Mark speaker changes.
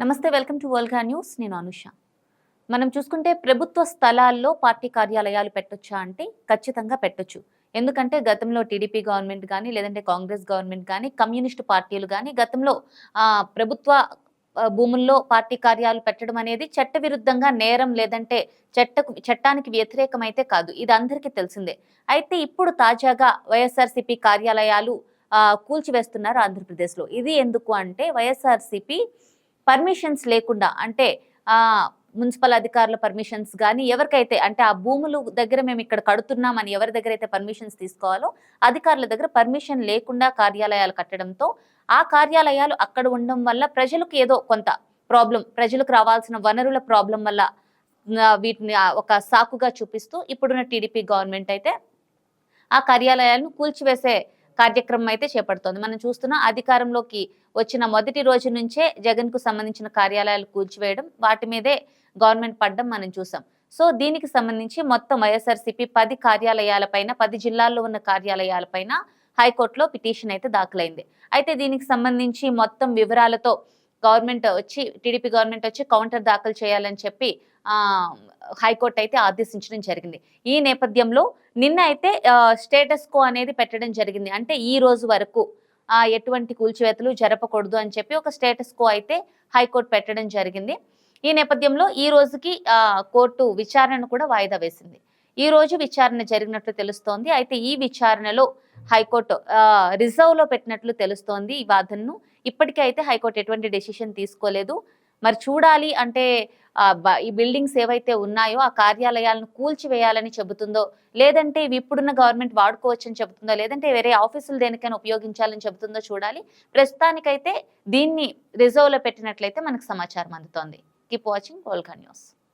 Speaker 1: నమస్తే welcome to వల్గా news. నేను అనుష. మనం చూసుకుంటే ప్రభుత్వ స్థలాల్లో పార్టీ కార్యాలయాలు పెట్టొచ్చా అంటే ఖచ్చితంగా పెట్టొచ్చు. ఎందుకంటే గతంలో టీడీపీ గవర్నమెంట్ కానీ లేదంటే కాంగ్రెస్ గవర్నమెంట్ కానీ కమ్యూనిస్టు పార్టీలు కానీ గతంలో ప్రభుత్వ భూముల్లో పార్టీ కార్యాలు పెట్టడం అనేది చట్ట విరుద్ధంగా నేరం లేదంటే చట్టకు చట్టానికి వ్యతిరేకమైతే కాదు. ఇది అందరికీ తెలిసిందే. అయితే ఇప్పుడు తాజాగా వైఎస్ఆర్సీపీ కార్యాలయాలు కూల్చివేస్తున్నారు ఆంధ్రప్రదేశ్లో. ఇది ఎందుకు అంటే వైఎస్ఆర్సీపీ పర్మిషన్స్ లేకుండా అంటే మున్సిపల్ అధికారుల పర్మిషన్స్ కానీ ఎవరికైతే అంటే ఆ భూములు దగ్గర మేము ఇక్కడ కడుతున్నామని ఎవరి దగ్గర అయితే పర్మిషన్స్ తీసుకోవాలో అధికారుల దగ్గర పర్మిషన్ లేకుండా కార్యాలయాలు కట్టడంతో ఆ కార్యాలయాలు అక్కడ ఉండడం వల్ల ప్రజలకు ఏదో కొంత ప్రాబ్లం ప్రజలకు రావాల్సిన వనరుల ప్రాబ్లం వల్ల వీటిని ఒక సాకుగా చూపిస్తూ ఇప్పుడున్న టీడీపీ గవర్నమెంట్ అయితే ఆ కార్యాలయాలను కూల్చివేసే కార్యక్రమం అయితే చేపడుతోంది. మనం చూస్తున్న అధికారంలోకి వచ్చిన మొదటి రోజు నుంచే జగన్కు సంబంధించిన కార్యాలయాలు కూల్చివేయడం వాటి మీదే గవర్నమెంట్ పడ్డం మనం చూసాం. సో దీనికి సంబంధించి మొత్తం వైఎస్ఆర్సీపీ పది కార్యాలయాలపైన పది జిల్లాల్లో ఉన్న కార్యాలయాలపైన హైకోర్టులో పిటిషన్ అయితే దాఖలైంది. అయితే దీనికి సంబంధించి మొత్తం వివరాలతో గవర్నమెంట్ వచ్చి టీడీపీ గవర్నమెంట్ వచ్చి కౌంటర్ దాఖలు చేయాలని చెప్పి హైకోర్టు అయితే ఆదేశించడం జరిగింది. ఈ నేపథ్యంలో నిన్న అయితే స్టేటస్ కో అనేది పెట్టడం జరిగింది. అంటే ఈ రోజు వరకు ఎటువంటి కూల్చివేతలు జరపకూడదు అని చెప్పి ఒక స్టేటస్ కో అయితే హైకోర్టు పెట్టడం జరిగింది. ఈ నేపథ్యంలో ఈ రోజుకి కోర్టు విచారణను కూడా వాయిదా వేసింది. ఈ రోజు విచారణ జరిగినట్లు తెలుస్తోంది. అయితే ఈ విచారణలో హైకోర్టు రిజర్వ్లో పెట్టినట్లు తెలుస్తోంది ఈ వాదనను. ఇప్పటికే అయితే హైకోర్టు ఎటువంటి డెసిషన్ తీసుకోలేదు. మరి చూడాలి అంటే ఈ బిల్డింగ్స్ ఏవైతే ఉన్నాయో ఆ కార్యాలయాలను కూల్చివేయాలని చెబుతుందో లేదంటే ఇవి ఇప్పుడున్న గవర్నమెంట్ వాడుకోవచ్చని చెబుతుందో లేదంటే వేరే ఆఫీసులు దేనికైనా ఉపయోగించాలని చెబుతుందో చూడాలి. ప్రస్తుతానికైతే దీన్ని రిజర్వ్లో పెట్టినట్లయితే మనకు సమాచారం అందుతోంది. Keep watching Volga news.